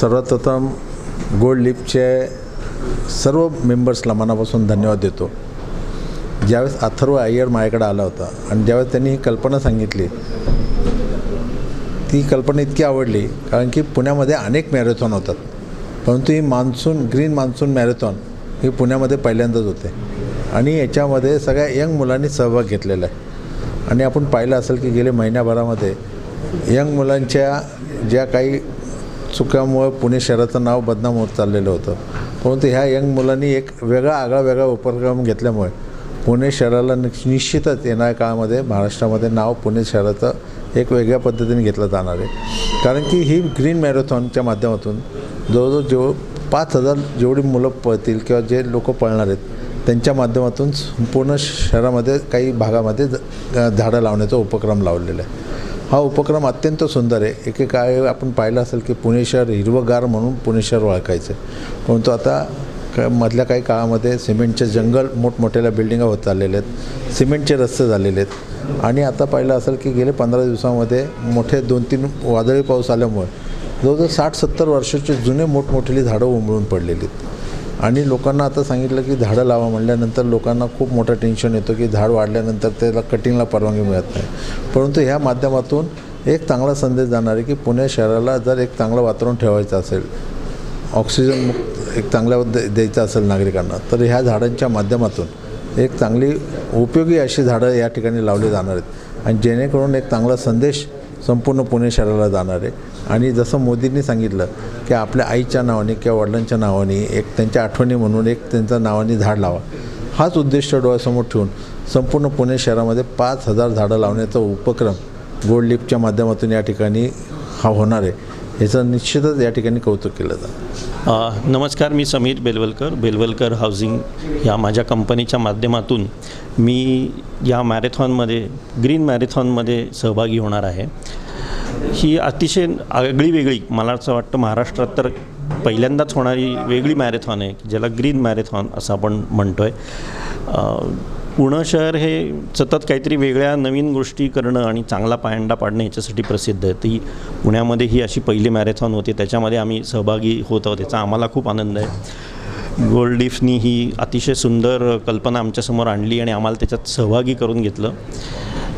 सर्वप्रथम गोल्ड लिपचे सर्व मेंबर्सला मनापासून धन्यवाद देतो. ज्यावेळेस अथर्व अय्यर माझ्याकडे आला होता आणि ज्यावेळेस त्यांनी ही कल्पना सांगितली ती कल्पना इतकी आवडली कारण की पुण्यामध्ये अनेक मॅरेथॉन होतात. परंतु ही मान्सून ग्रीन मान्सून मॅरेथॉन ही पुण्यामध्ये पहिल्यांदाच होते. आणि याच्यामध्ये सगळ्या यंग मुलांनी सहभाग घेतलेला आहे. आणि आपण पाहिलं असेल की गेले महिन्याभरामध्ये यंग मुलांच्या ज्या काही चुकामुळं पुणे शहराचं नाव बदनाम होत चाललेलं होतं. परंतु ह्या यंग मुलांनी एक वेगळा आगळा वेगळा उपक्रम घेतल्यामुळे पुणे शहराला निश्चितच येणाऱ्या काळामध्ये महाराष्ट्रामध्ये नाव पुणे शहराचं एक वेगळ्या पद्धतीने घेतलं जाणार आहे. कारण की ही ग्रीन मॅरेथॉनच्या माध्यमातून जवळजवळ जेव पाच हजार जेवढी मुलं पळतील किंवा जे लोक पळणार आहेत त्यांच्या माध्यमातून संपूर्ण शहरामध्ये काही भागामध्ये झाडं लावण्याचा उपक्रम लावलेला आहे. हा उपक्रम अत्यंत सुंदर आहे. एकेकाळी आपण पाहिलं असेल की पुणे शहर हिरवंगार म्हणून पुणे शहर ओळखायचं परंतु आता मधल्या काही काळामध्ये सिमेंटचे जंगल मोठमोठ्याल्या बिल्डिंगा होत चाललेले आहेत. सिमेंटचे रस्ते झालेले आहेत. आणि आता पाहिलं असेल की गेले पंधरा दिवसामध्ये मोठे दोन तीन वादळी पाऊस आल्यामुळे जवळजवळ साठ सत्तर वर्षाचे जुने मोठमोठेली झाडं उमळून पडलेली आहेत. आणि लोकांना आता सांगितलं की झाडं लावा म्हणल्यानंतर लोकांना खूप मोठं टेन्शन येतो की झाड वाढल्यानंतर त्याला कटिंगला परवानगी मिळत नाही. परंतु ह्या माध्यमातून एक चांगला संदेश जाणार आहे की पुणे शहराला जर एक चांगलं वातावरण ठेवायचं असेल ऑक्सिजन मुक्त एक चांगल्या द्यायचं असेल नागरिकांना तर ह्या झाडांच्या माध्यमातून एक चांगली उपयोगी अशी झाडं या ठिकाणी लावली जाणार आहेत. आणि जेणेकरून एक चांगला संदेश संपूर्ण पुणे शहराला जाणार. आहे आणि जसं मोदींनी सांगितलं की आपल्या आईच्या नावाने किंवा वडिलांच्या नावाने एक त्यांच्या आठवणी म्हणून एक त्यांच्या नावाने झाड लावा. हाच उद्दिष्ट डोळ्यासमोर ठेवून संपूर्ण पुणे शहरामध्ये पाच हजार झाडं लावण्याचा उपक्रम गोल्ड लिफ्टच्या माध्यमातून या ठिकाणी हा होणार आहे. ह्याचं निश्चितच या ठिकाणी कौतुक केलं जातं. नमस्कार मी समीर बेलवलकर. बेलवलकर हाऊसिंग या माझ्या कंपनीच्या माध्यमातून मी या मॅरेथॉनमध्ये ग्रीन मॅरेथॉनमध्ये सहभागी होणार आहे. ही अतिशय आगळी वेगळी मला असं वाटतं महाराष्ट्रात तर पहिल्यांदाच होणारी वेगळी मॅरेथॉन आहे ज्याला ग्रीन मॅरेथॉन असं आपण म्हणतो आहे पुणं शहर हे सतत काहीतरी वेगळ्या नवीन गोष्टी करणं आणि चांगला पायंडा पाडणं याच्यासाठी प्रसिद्ध आहे. ती पुण्यामध्ये ही अशी पहिली मॅरेथॉन होती. त्याच्यामध्ये आम्ही सहभागी होत आहोत. त्याचा आम्हाला खूप आनंद आहे. गोल्ड ही अतिशय सुंदर कल्पना आमच्यासमोर आणली आणि आम्हाला त्याच्यात सहभागी करून घेतलं.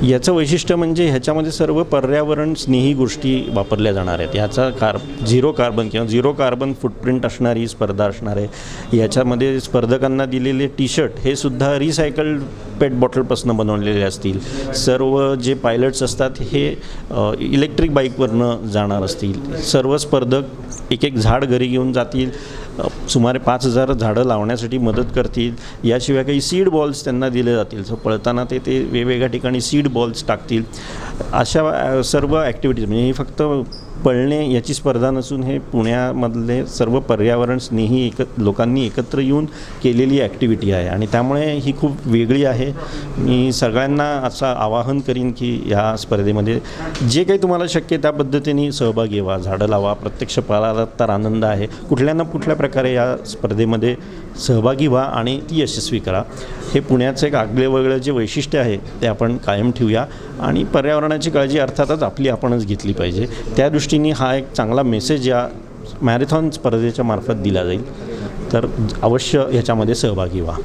याचं वैशिष्ट्य म्हणजे ह्याच्यामध्ये सर्व पर्यावरण स्नेही गोष्टी वापरल्या जाणार आहेत. याचा कार झिरो कार्बन किंवा झिरो कार्बन फुटप्रिंट असणारी स्पर्धा असणार आहे. याच्यामध्ये स्पर्धकांना दिलेले टी शर्ट हे सुद्धा रिसायकल्ड पेट बॉटलपासून बनवलेले असतील. सर्व जे पायलट्स असतात हे इलेक्ट्रिक बाईकवरनं जाणार असतील. सर्व स्पर्धक एक एक झाड घरी घेऊन जातील. सुमारे पाच हजार झाडं लावण्यासाठी मदत करतील. याशिवाय काही सीड बॉल्स त्यांना दिले जातील. सो पळताना ते ते वेगवेगळ्या ठिकाणी सीड बॉल्स टाकतील. अशा सर्व ॲक्टिव्हिटीज म्हणजे ही फक्त पळणे याची स्पर्धा नसून हे पुण्यामधले सर्व पर्यावरण स्नेही एक लोकांनी एकत्र येऊन केलेली ॲक्टिव्हिटी आहे. आणि त्यामुळे ही खूप वेगळी आहे. मी सगळ्यांना असं आवाहन करीन की या स्पर्धेमध्ये जे काही तुम्हाला शक्य त्या पद्धतीने सहभागी व्हा झाडं लावा. प्रत्यक्ष पळाला तर आनंद आहे. कुठल्या ना कुठल्या प्रकारे या स्पर्धेमध्ये सहभागी व्हा आणि ती यशस्वी करा. हे पुण्याचं एक आगळे वेगळं जे वैशिष्ट्य आहे ते आपण कायम ठेवूया. आणि पर्यावरणाची काळजी अर्थातच आपली आपणच घेतली पाहिजे. त्या दृष्टीने हा एक चांगला मेसेज या मॅरेथॉन स्पर्धेच्या मार्फत दिला जाईल. तर अवश्य ह्याच्यामध्ये सहभागी व्हा.